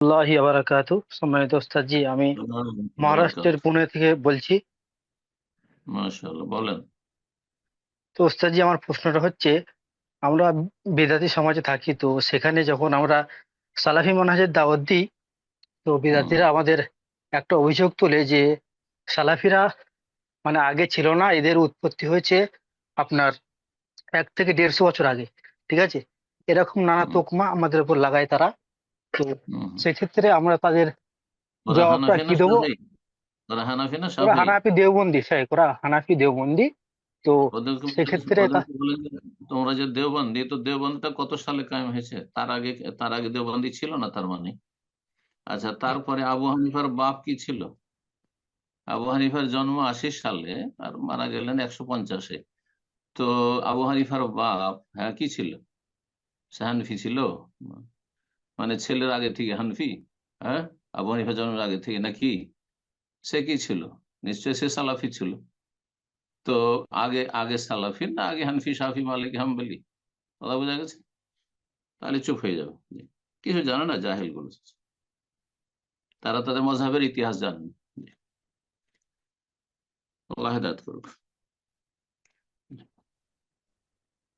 আল্লাহি আবারাকাতু। সম্মানিত ওস্তাদজি আমি মহারাষ্ট্রের পুনে থেকে বলছি। মাশাআল্লাহ বলেন। তো ওস্তাদজি আমার প্রশ্নটা হচ্ছে আমরা বেদাতি সমাজে থাকি তো সেখানে যখন আমরা সালাফি মানহাজের দাওয়াত দিই তো বেদাতিরা আমাদের একটা অভিযোগ তোলে যে সালাফিরা মানে আগে ছিল না এদের উৎপত্তি হয়েছে আপনার এক থেকে দেড়শো বছর আগে ঠিক আছে? এরকম নানা তোকমা আমাদের উপর লাগায় তারা। তো সেক্ষেত্রে আমরা তাদের জবাবটা হানাফি কি দেবো? ওরা হানাফি না ওরা হানাফি দেওবন্দি শেখ ওরা হানাফি দেওবন্দি। তো সেক্ষেত্রে তোমরা যে দেওবন্দি তো দেওবন্দিটা কত সালে কায়েম হয়েছে? তার আগে তার আগে দেওবন্দি ছিল না তার মানে? আচ্ছা তারপরে আবু হানিফার বাপ কি ছিল? আবু হানিফার জন্ম আশি সালে আর মারা গেলেন একশো পঞ্চাশে। তো আবু হানিফার বাপ হ্যাঁ কি ছিল? সে হানফি ছিল? মানে ছেলের আগে থেকে, হানফি হ্যাঁ? আবু হানিফার জন্মের আগে থেকে, নাকি? সে কি ছিল? নিশ্চয়ই সে সালাফি ছিল। তো আগে আগে সালাফি না আগে হানফি সাফি মালিক, হাম্বলি? কথা বোঝা গেছে? তাহলে চুপ হয়ে যাবে কিছু জানে না, জাহেলগুলো তারা তাদের মজাবের ইতিহাস জানেন আল্লাহ হেদায়ত করুক।